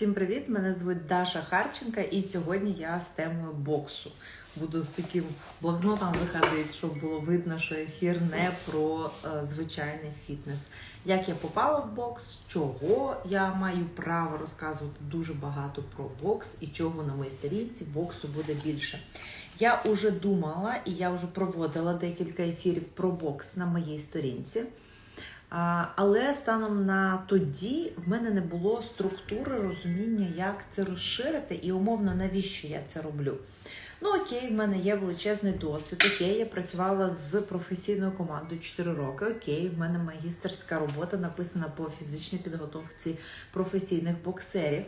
Всім привіт! Мене звуть Даша Харченка, і сьогодні я з темою боксу. Буду з таким блокнотом виходити, щоб було видно, що ефір не про е, звичайний фітнес. Як я попала в бокс, чого я маю право розказувати дуже багато про бокс і чого на моїй сторінці боксу буде більше. Я вже думала і я вже проводила декілька ефірів про бокс на моїй сторінці. Але станом на тоді в мене не було структури розуміння, як це розширити, і умовно, навіщо я це роблю. Ну, окей, в мене є величезний досвід. Окей, я працювала з професійною командою 4 роки. Окей, в мене магістерська робота написана по фізичній підготовці професійних боксерів.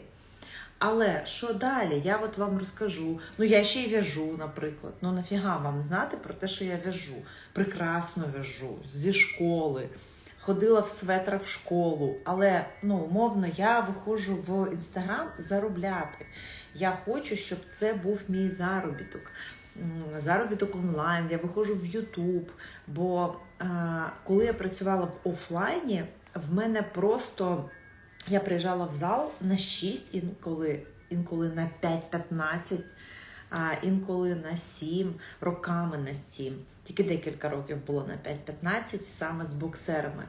Але що далі? Я от вам розкажу. Ну, я ще й в'яжу, наприклад. Ну, нафіга вам знати про те, що я в'яжу. Прекрасно в'яжу зі школи ходила в светра в школу, але ну, умовно я виходжу в інстаграм заробляти. Я хочу, щоб це був мій заробіток. Заробіток онлайн, я виходжу в Ютуб. Бо а, коли я працювала в офлайні, в мене просто я приїжджала в зал на 6, інколи, інколи на 5-15 а інколи на 7, роками на 7. Тільки декілька років було на 5-15 саме з боксерами.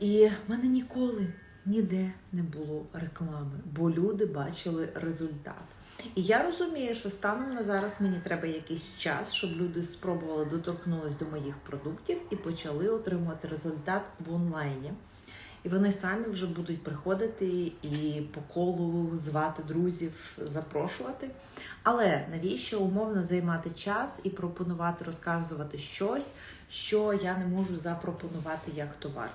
І в мене ніколи ніде не було реклами, бо люди бачили результат. І я розумію, що станом на зараз мені треба якийсь час, щоб люди спробували доторкнулись до моїх продуктів і почали отримувати результат в онлайні. І вони самі вже будуть приходити і по колу звати друзів, запрошувати. Але навіщо умовно займати час і пропонувати розказувати щось, що я не можу запропонувати як товар?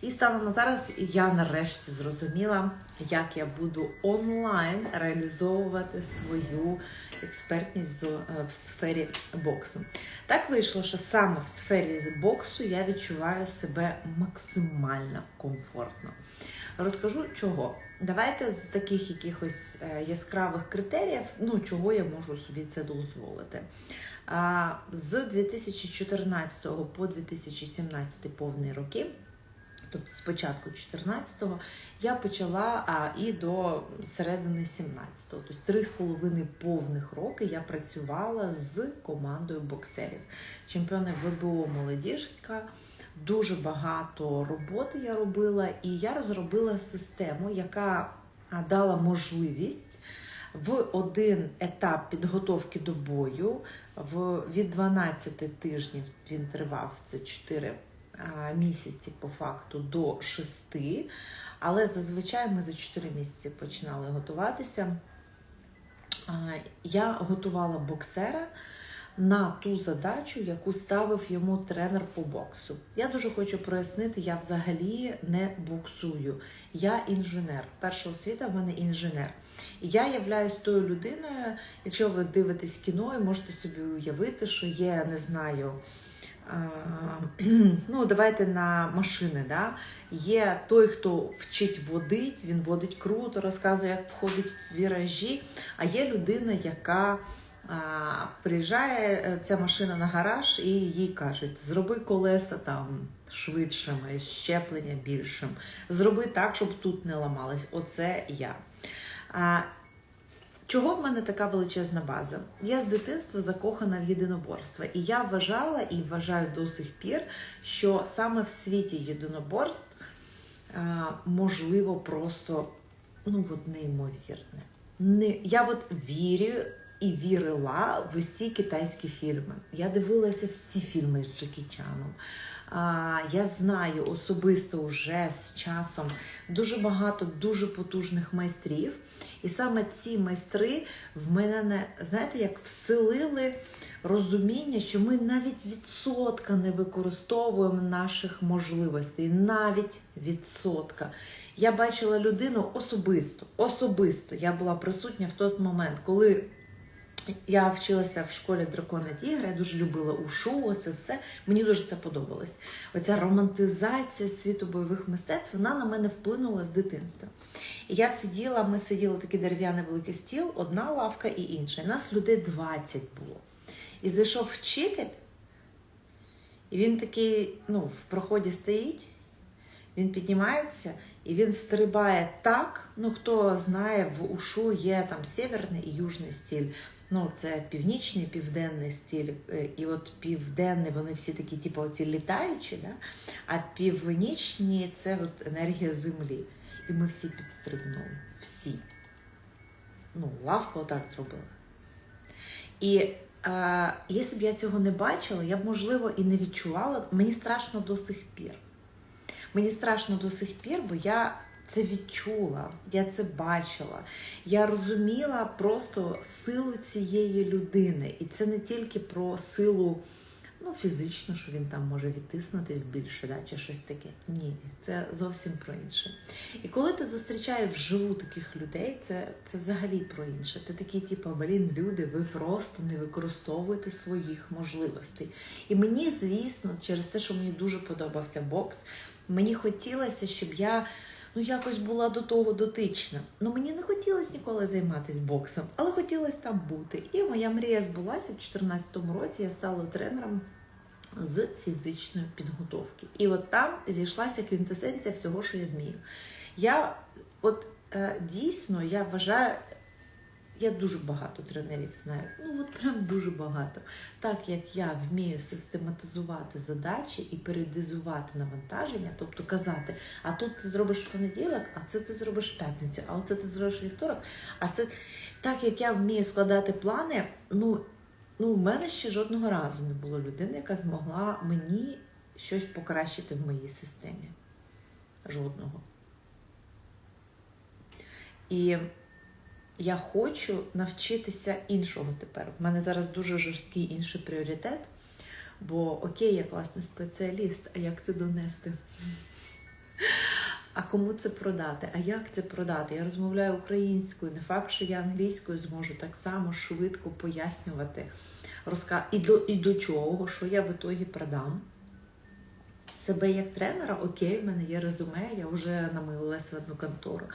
І станом на зараз я нарешті зрозуміла, як я буду онлайн реалізовувати свою експертність е, в сфері боксу. Так вийшло, що саме в сфері боксу я відчуваю себе максимально комфортно. Розкажу чого. Давайте з таких якихось е, яскравих критеріїв, ну чого я можу собі це дозволити. З 2014 по 2017 повний роки тобто спочатку 14-го, я почала а, і до середини 17-го. Тобто три з половиною повних роки я працювала з командою боксерів. Чемпіони ВБО молодіжка. Дуже багато роботи я робила, і я розробила систему, яка дала можливість в один етап підготовки до бою в від 12 тижнів він тривав це 4 місяці по факту до 6, але зазвичай ми за 4 місяці починали готуватися. Я готувала боксера на ту задачу, яку ставив йому тренер по боксу. Я дуже хочу прояснити, я взагалі не боксую. Я інженер. Перша освіта в мене інженер. І я являюсь тою людиною, якщо ви дивитесь кіно і можете собі уявити, що є, не знаю ну, давайте на машини. Да? Є той, хто вчить водить, він водить круто, розказує, як входить в віражі. А є людина, яка а, приїжджає е, ця машина на гараж, і їй кажуть, зроби колеса там швидшими, щеплення більшим. Зроби так, щоб тут не ламалось. Оце я. А, Чого в мене така величезна база? Я з дитинства закохана в єдиноборство. І я вважала і вважаю до сих пір, що саме в світі єдиноборств можливо просто ну, от неймовірне. Не, Я от вірю і вірила в усі китайські фільми. Я дивилася всі фільми з Джекі Чаном. Я знаю особисто вже з часом дуже багато дуже потужних майстрів. І саме ці майстри в мене, знаєте, як вселили розуміння, що ми навіть відсотка не використовуємо наших можливостей, навіть відсотка. Я бачила людину особисто, особисто. Я була присутня в той момент, коли я вчилася в школі дракона Тігра, я дуже любила ушу, це все. Мені дуже це подобалось. Оця романтизація світу бойових мистецтв вона на мене вплинула з дитинства. І я сиділа, ми сиділи такий дерев'яний великий стіл, одна лавка і інша. І нас людей 20 було. І зайшов вчитель, і він такий, ну, в проході стоїть, він піднімається І він стрибає так. Ну, хто знає, в ушу є там северний і южний стиль. Ну, це північний, південний стиль. Е, І от південний, вони всі такі, типу, оці літаючі, да? а північні це от енергія землі. І ми всі підстрибнули. Всі. Ну, лавка отак зробила. І а, якщо б я цього не бачила, я б, можливо, і не відчувала. Мені страшно до сих пір. Мені страшно до сих пір, бо я це відчула, я це бачила. Я розуміла просто силу цієї людини. І це не тільки про силу ну, фізично, що він там може відтиснутись більше, да, чи щось таке. Ні, це зовсім про інше. І коли ти зустрічаєш вживу таких людей, це це взагалі про інше. Ти такий, типу, блін, люди, ви просто не використовуєте своїх можливостей. І мені, звісно, через те, що мені дуже подобався бокс, мені хотілося, щоб я. Ну, якось була до того дотична. Ну мені не хотілося ніколи займатися боксом, але хотілося там бути. І моя мрія збулася в 2014 році. Я стала тренером з фізичної підготовки. І от там зійшлася квінтесенція всього, що я вмію. Я от е, дійсно я вважаю. Я дуже багато тренерів знаю. Ну от прям дуже багато. Так як я вмію систематизувати задачі і передизувати навантаження, тобто казати, а тут ти зробиш в понеділок, а це ти зробиш п'ятницю, а це ти зробиш вівторок. А це так як я вмію складати плани, ну ну у мене ще жодного разу не було людини, яка змогла мені щось покращити в моїй системі. Жодного. І я хочу навчитися іншого тепер. У мене зараз дуже жорсткий інший пріоритет. Бо окей, я класний спеціаліст, а як це донести? А кому це продати? А як це продати? Я розмовляю українською, не факт, що я англійською зможу так само швидко пояснювати, розка... і, до, і до чого, що я в ітогі продам. Себе як тренера, окей, в мене є резюме, я вже намилилася в одну контору.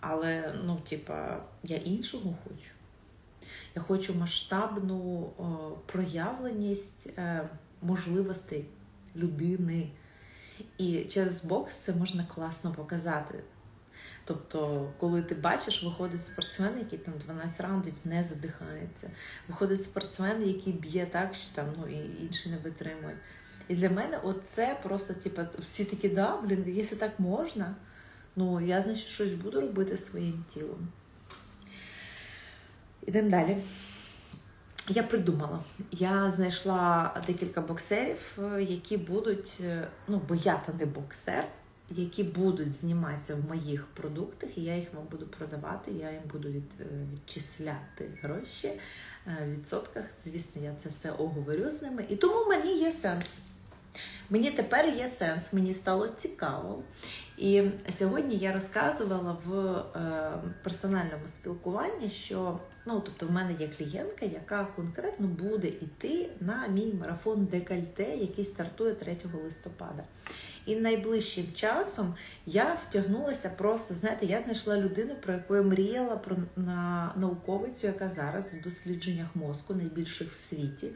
Але, ну, типа, я іншого хочу. Я хочу масштабну о, проявленість е, можливостей людини. І через бокс це можна класно показати. Тобто, коли ти бачиш, виходить спортсмен, який там 12 раундів не задихається. Виходить спортсмен, який б'є так, що там ну, і інші не витримують. І для мене це просто, типу, всі такі, да, блін, якщо так можна. Ну, я, значить, щось буду робити своїм тілом. Ідемо далі. Я придумала. Я знайшла декілька боксерів, які будуть, ну, бо я та не боксер, які будуть зніматися в моїх продуктах, і я їх вам буду продавати, я їм буду від, відчисляти гроші в відсотках. Звісно, я це все оговорю з ними. І тому мені є сенс. Мені тепер є сенс, мені стало цікаво. І сьогодні я розказувала в е, персональному спілкуванні, що ну, тобто в мене є клієнтка, яка конкретно буде йти на мій марафон декольте, який стартує 3 листопада. І найближчим часом я втягнулася просто, знаєте, я знайшла людину, про яку я мріяла про на науковицю, яка зараз в дослідженнях мозку найбільших в світі.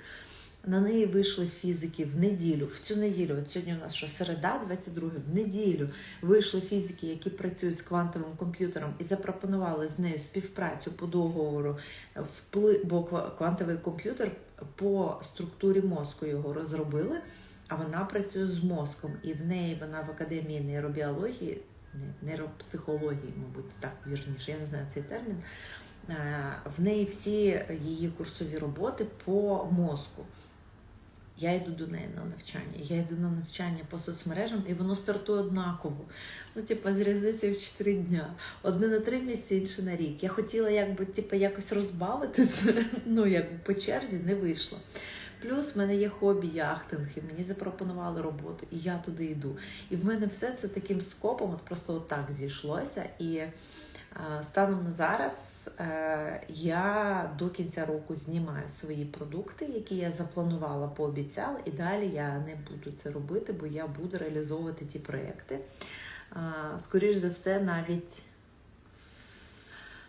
На неї вийшли фізики в неділю. В цю неділю, от сьогодні у нас що середа, 22 в неділю вийшли фізики, які працюють з квантовим комп'ютером, і запропонували з нею співпрацю по договору, вплив, бо квантовий комп'ютер по структурі мозку його розробили. А вона працює з мозком, і в неї вона в академії нейробіології, нейропсихології, мабуть, так вірніше, я не знаю цей термін. В неї всі її курсові роботи по мозку. Я йду до неї на навчання. Я йду на навчання по соцмережам, і воно стартує однаково. Ну, типу, з різницею в 4 дня. Одне на 3 місяці, інше на рік. Я хотіла якби типу, якось розбавити це, ну якби по черзі не вийшло. Плюс в мене є хобі яхтинг, і мені запропонували роботу, і я туди йду. І в мене все це таким скопом, от просто отак зійшлося. І Станом на зараз е, я до кінця року знімаю свої продукти, які я запланувала, пообіцяла, і далі я не буду це робити, бо я буду реалізовувати ті проекти. Скоріше за все, навіть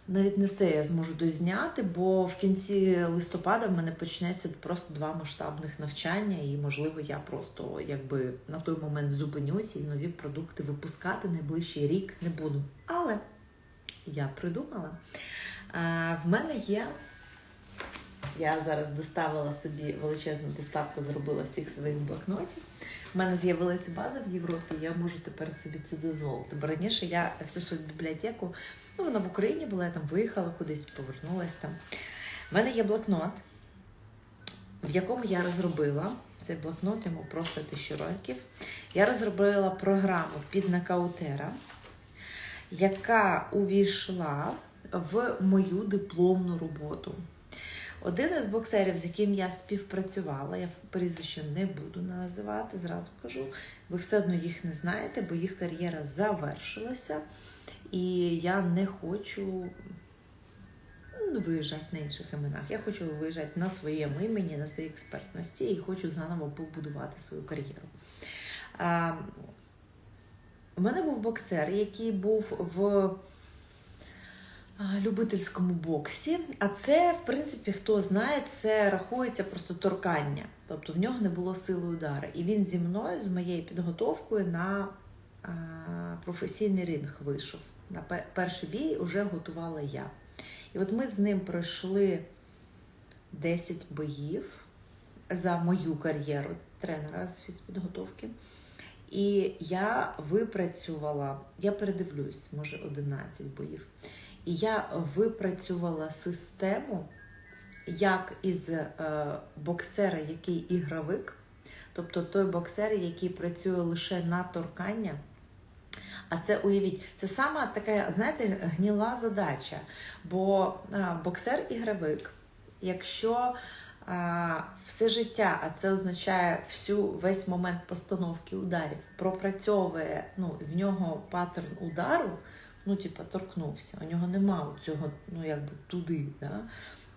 навіть не все я зможу дозняти, бо в кінці листопада в мене почнеться просто два масштабних навчання, і можливо я просто якби на той момент зупинюся і нові продукти випускати найближчий рік не буду. Але я придумала. В мене є. Я зараз доставила собі величезну доставку, зробила всіх своїх блокнотів. У мене з'явилася база в Європі, я можу тепер собі це дозволити. Бо раніше я всю свою бібліотеку, ну вона в Україні була, я там виїхала кудись, повернулася там. У мене є блокнот, в якому я розробила цей блокнот, йому просто тисячу років. Я розробила програму під нокаутера, яка увійшла в мою дипломну роботу. Один із боксерів, з яким я співпрацювала, я прізвище не буду називати, зразу кажу. Ви все одно їх не знаєте, бо їх кар'єра завершилася, і я не хочу ну, виїжджати на інших іменах. Я хочу виїжджати на своєму імені, на своїй експертності і хочу заново побудувати свою кар'єру. У мене був боксер, який був в любительському боксі. А це, в принципі, хто знає, це рахується просто торкання. Тобто в нього не було сили удару. І він зі мною, з моєю підготовкою на професійний ринг вийшов. На перший бій вже готувала я. І от ми з ним пройшли 10 боїв за мою кар'єру тренера з фізпідготовки. І я випрацювала, я передивлюсь, може, 11 боїв. І я випрацювала систему, як із е, боксера, який ігровик, тобто той боксер, який працює лише на торкання. А це уявіть, це сама така, знаєте, гніла задача. Бо а, боксер-ігровик, якщо все життя, а це означає всю весь момент постановки ударів, пропрацьовує ну, в нього паттерн удару ну, типа, торкнувся. У нього нема цього, ну, якби туди. Да?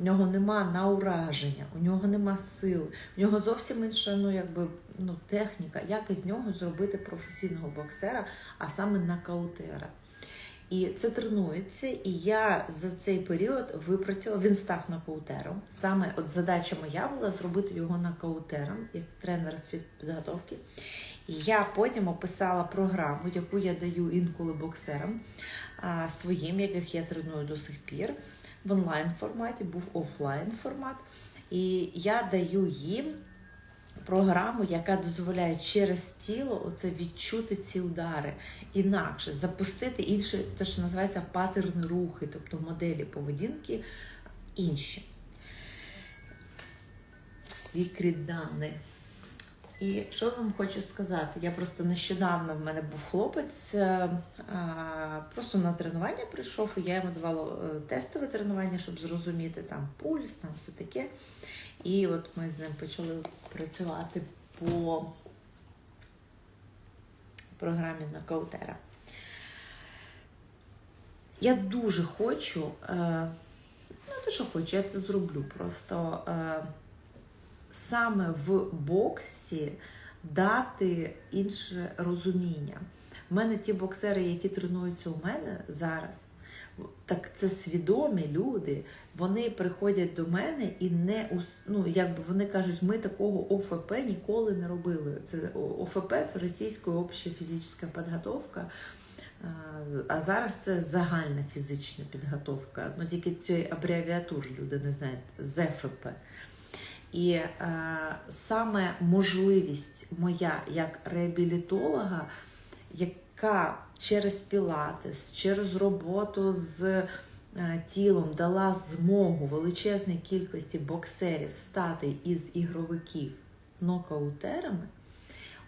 У нього нема на ураження, у нього нема сил, у нього зовсім інша ну, якби, ну, техніка, як із нього зробити професійного боксера, а саме нокаутера. І це тренується, і я за цей період випрацювала, він став нокаутером. Саме от задача моя була зробити його нокаутером, як тренер з підготовки. І я потім описала програму, яку я даю інколи боксерам своїм, яких я треную до сих пір. В онлайн форматі був офлайн формат. І я даю їм програму, яка дозволяє через тіло оце відчути ці удари інакше, запустити інші, те, що називається паттерни рухи, тобто моделі поведінки інші. Свікрі дані. І що вам хочу сказати? Я просто нещодавно в мене був хлопець, е, просто на тренування прийшов, і я йому давала е, тестове тренування, щоб зрозуміти там пульс, там все таке. І от ми з ним почали працювати по програмі на Каутера. Я дуже хочу, е, ну те, що хочу, я це зроблю. Просто саме в боксі дати інше розуміння. У мене ті боксери, які тренуються у мене зараз, так це свідомі люди. Вони приходять до мене і не ну, якби вони кажуть, ми такого ОФП ніколи не робили. Це ОФП це російська обща фізична підготовка. А зараз це загальна фізична підготовка. Ну тільки цієї абревіатури люди не знають ЗФП. І е, саме можливість моя як реабілітолога, яка через пілатес, через роботу з е, тілом дала змогу величезній кількості боксерів стати із ігровиків нокаутерами,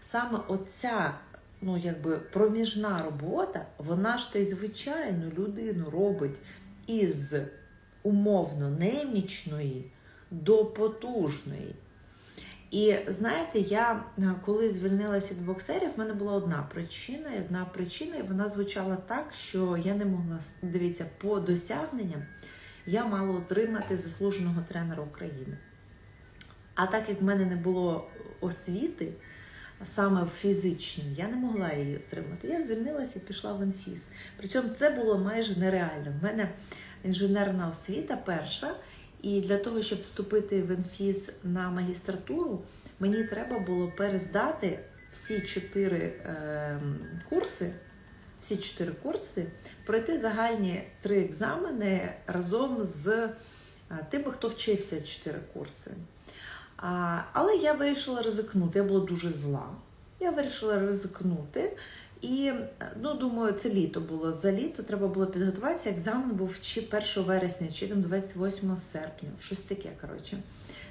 саме оця ну, якби проміжна робота, вона ж та й звичайну людину робить із умовно немічної до потужної. І знаєте, я е, коли звільнилася від боксерів, в мене була одна причина, і одна причина, і вона звучала так, що я не могла дивіться, по досягненням я мала отримати заслуженого тренера України. А так як в мене не було освіти, саме фізичній, я не могла її отримати. Я звільнилася і пішла в інфіз. Причому це було майже нереально. В мене інженерна освіта перша, і для того, щоб вступити в інфіз на магістратуру, мені треба було перездати всі чотири е, курси. Всі чотири курси пройти загальні три екзамени разом з е, тими, хто вчився чотири курси. А, але я вирішила ризикнути. Я була дуже зла. Я вирішила ризикнути. І ну, думаю, це літо було. За літо треба було підготуватися. Екзамен був чи 1 вересня, чи там 28 серпня. Щось таке, коротше.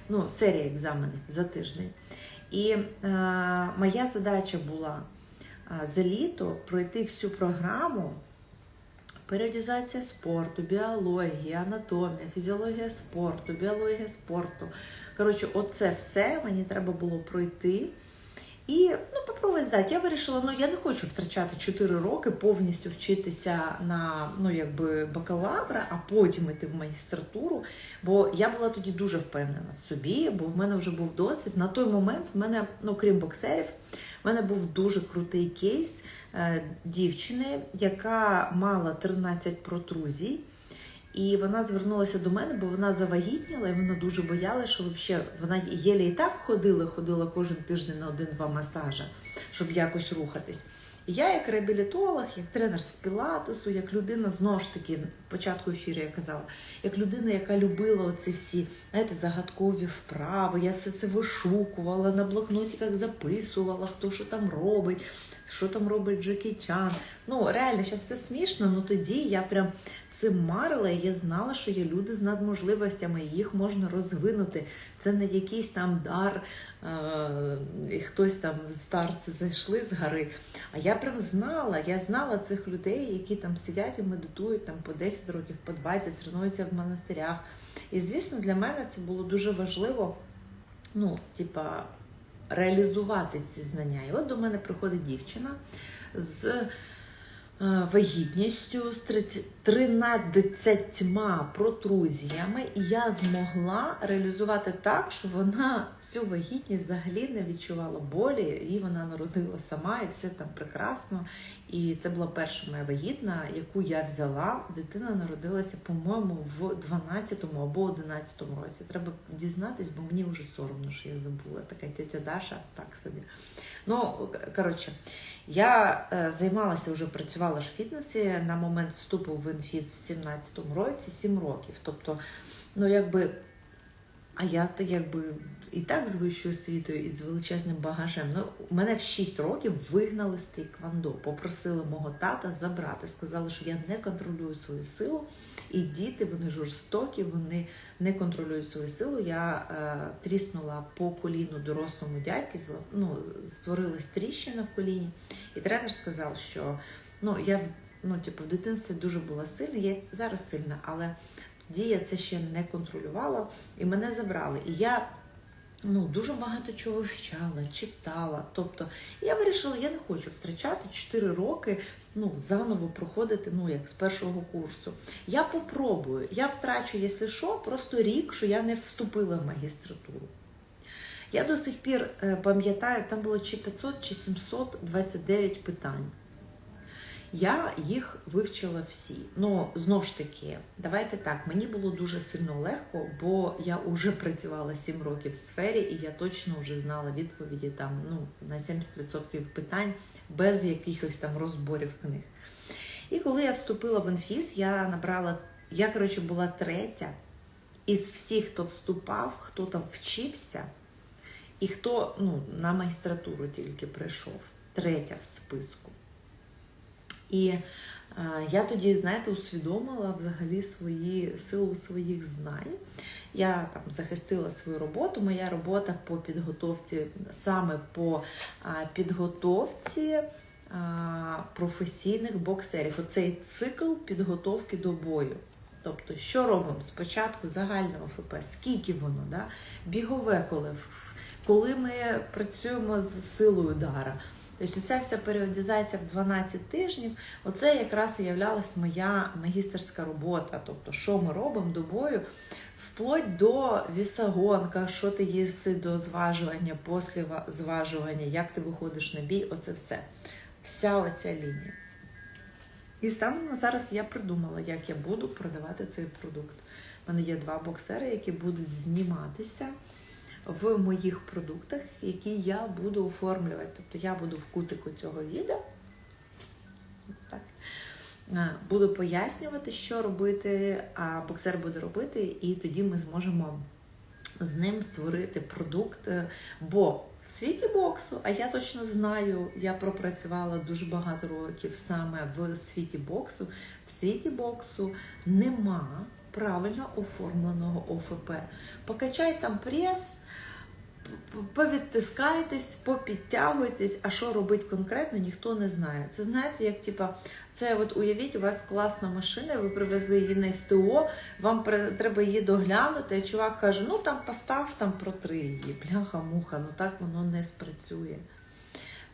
Ну, серія екзаменів за тиждень. І е, моя задача була е, за літо пройти всю програму. Періодізація спорту, біологія, анатомія, фізіологія спорту, біологія спорту. Коротше, оце все мені треба було пройти. І ну, попробуй здати. Я вирішила, ну я не хочу втрачати 4 роки, повністю вчитися на ну, якби бакалавра, а потім йти в магістратуру. Бо я була тоді дуже впевнена в собі, бо в мене вже був досвід. На той момент в мене, ну крім боксерів, в мене був дуже крутий кейс е, дівчини, яка мала 13 протрузій. І вона звернулася до мене, бо вона завагітніла, і вона дуже боялася, що взагалі вона єлі і так ходила, ходила кожен тиждень на один-два масажа, щоб якось рухатись. Я, як реабілітолог, як тренер з пілатесу, як людина, знову ж таки, початку ефіру я казала, як людина, яка любила оці всі знаєте, загадкові вправи, я все це вишукувала, на блокнотиках записувала, хто що там робить. Що там робить Джекі Чан? Ну реально, зараз це смішно. Ну тоді я прям цим марила, і я знала, що є люди з надможливостями, їх можна розвинути. Це не якийсь там дар, і хтось там старці зайшли з гори. А я прям знала, я знала цих людей, які там сидять і медитують там по 10 років, по 20, тренуються в монастирях. І звісно, для мене це було дуже важливо. Ну, типа. Реалізувати ці знання. І от до мене приходить дівчина з вагітністю, з 13 протрузіями, і я змогла реалізувати так, що вона всю вагітність взагалі не відчувала болі, і вона народила сама, і все там прекрасно. І це була перша моя вагітна, яку я взяла. Дитина народилася, по-моєму, в 12-му або 11-му році. Треба дізнатись, бо мені вже соромно, що я забула. Така тетя Даша, так собі. Ну, коротше, я е, займалася вже працювала ж в фітнесі на момент вступу в інфіз в 17-му році, 7 років. Тобто, ну якби. А я якби і так з вищою освітою і з величезним багажем. Ну, мене в 6 років вигнали з тейквандо, попросили мого тата забрати. Сказали, що я не контролюю свою силу, і діти вони жорстокі, вони не контролюють свою силу. Я е, тріснула по коліну дорослому дядьки, ну, створилась тріщина в коліні, і тренер сказав, що ну я ну, типу, в дитинстві дуже була сильна, я зараз сильна, але тоді я це ще не контролювала, і мене забрали. І я ну, дуже багато чого вчала, читала. Тобто я вирішила, я не хочу втрачати 4 роки, ну, заново проходити, ну, як з першого курсу. Я попробую, я втрачу, якщо що, просто рік, що я не вступила в магістратуру. Я до сих пір е, пам'ятаю, там було чи 500, чи 729 питань. Я їх вивчила всі. Ну, знову ж таки, давайте так, мені було дуже сильно легко, бо я вже працювала 7 років в сфері, і я точно вже знала відповіді там ну, на 70% питань без якихось там розборів книг. І коли я вступила в інфіз, я набрала, я, коротше, була третя із всіх, хто вступав, хто там вчився, і хто ну, на магістратуру тільки прийшов, третя в списку. І е, я тоді, знаєте, усвідомила взагалі свої силу своїх знань. Я там захистила свою роботу. Моя робота по підготовці, саме по підготовці професійних боксерів. Оцей цикл підготовки до бою. Тобто, що робимо спочатку загального ФП, скільки воно, да? бігове, коли коли ми працюємо з силою удара, Тобто ця вся періодизація в 12 тижнів, оце якраз і являлась моя магістерська робота. Тобто, що ми робимо добою, вплоть до вісогонка, що ти їси до зважування, після зважування, як ти виходиш на бій, оце все. Вся оця лінія. І станом на зараз я придумала, як я буду продавати цей продукт. У мене є два боксери, які будуть зніматися в моїх продуктах, які я буду оформлювати. Тобто я буду в кутику цього відео. Так. е, Буду пояснювати, що робити, а боксер буде робити, і тоді ми зможемо з ним створити продукт. е, Бо в світі боксу, а я точно знаю, я пропрацювала дуже багато років саме в світі боксу. В світі боксу нема правильно оформленого ОФП. Покачай там прес, повідтискайтесь, попідтягуйтесь, а що робить конкретно, ніхто не знає. Це знаєте, як типа, це от уявіть, у вас класна машина, ви привезли її на СТО, вам треба її доглянути, а чувак каже, ну там постав, там протри її, бляха-муха, ну так воно не спрацює.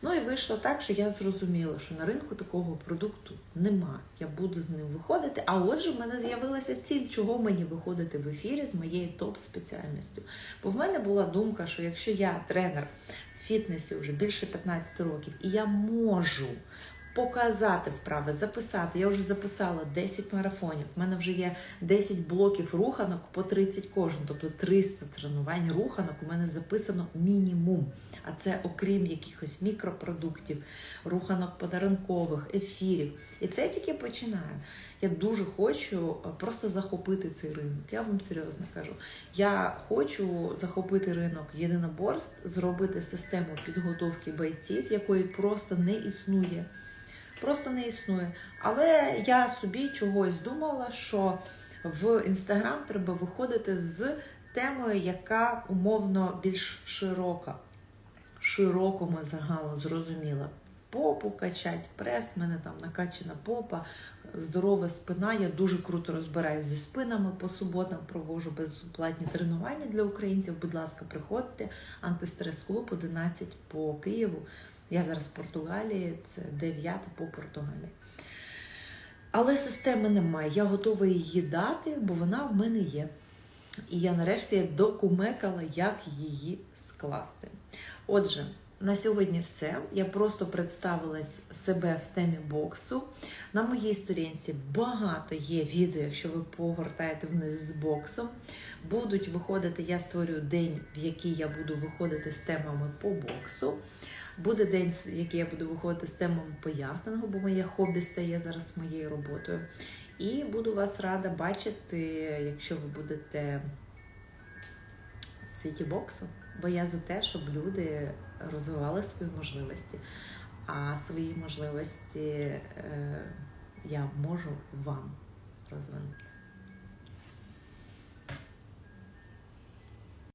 Ну і вийшло так, що я зрозуміла, що на ринку такого продукту нема. Я буду з ним виходити. А отже, в мене з'явилася ціль, чого мені виходити в ефірі з моєю топ-спеціальністю. Бо в мене була думка, що якщо я тренер в фітнесі вже більше 15 років, і я можу показати вправи, записати. Я вже записала 10 марафонів. У мене вже є 10 блоків руханок по 30 кожен, тобто 300 тренувань руханок у мене записано мінімум. А це окрім якихось мікропродуктів, руханок подарункових, ефірів. І це я тільки починаю. Я дуже хочу е, просто захопити цей ринок. Я вам серйозно кажу. Я хочу захопити ринок єдиноборств, зробити систему підготовки бойців, якої просто не існує. Просто не існує. Але я собі чогось думала, що в інстаграм треба виходити з темою, яка умовно більш широка, широкому загалу зрозуміла. Попу качать, прес, мене там накачана попа, здорова спина. Я дуже круто розбираюся зі спинами по суботам, провожу безплатні тренування для українців. Будь ласка, приходьте. Антистрес клуб 11 по Києву. Я зараз в Португалії, це 9 по Португалії. Але системи немає. Я готова її дати, бо вона в мене є. І я нарешті докумекала, як її скласти. Отже, на сьогодні все. Я просто представилась себе в темі боксу. На моїй сторінці багато є відео, якщо ви погортаєте вниз з боксом. Будуть виходити, я створюю день, в який я буду виходити з темами по боксу. Буде день, який я буду виходити з темами по бо моє хобі стає зараз моєю роботою. І буду вас рада бачити, якщо ви будете в світі боксу. Бо я за те, щоб люди розвивали свої можливості. А свої можливості е, я можу вам розвинути.